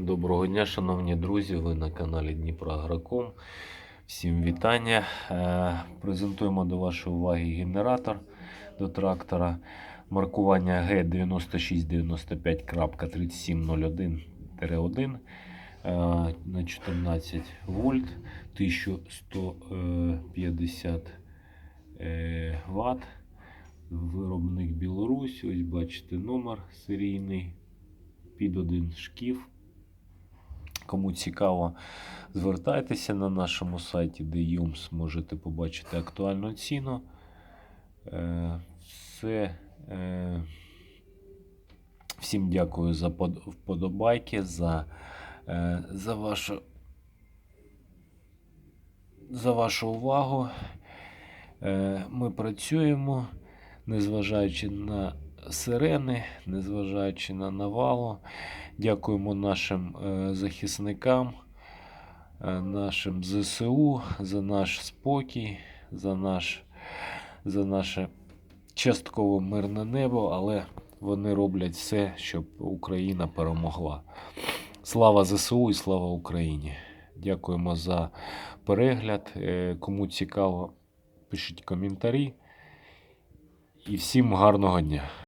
Доброго дня, шановні друзі. Ви на каналі Дніпро Агроком. Всім вітання. Е, Презентуємо до вашої уваги генератор до трактора. Маркування G9695.3701-1 е, на 14 вольт 1150 е, Вт. Виробник Білорусь. Ось бачите номер серійний під один шкіф. Кому цікаво, звертайтеся на нашому сайті DYUMS, можете побачити актуальну ціну. Все. Е, Всім дякую за вподобайки, за, е, за, вашу, за вашу увагу. Е, Ми працюємо, незважаючи на сирени, незважаючи на навалу. Дякуємо нашим е, захисникам, е, нашим ЗСУ за наш спокій, за, наш, за наше частково мирне небо, але вони роблять все, щоб Україна перемогла. Слава ЗСУ і слава Україні! Дякуємо за перегляд. Е, Кому цікаво, пишіть коментарі. І всім гарного дня!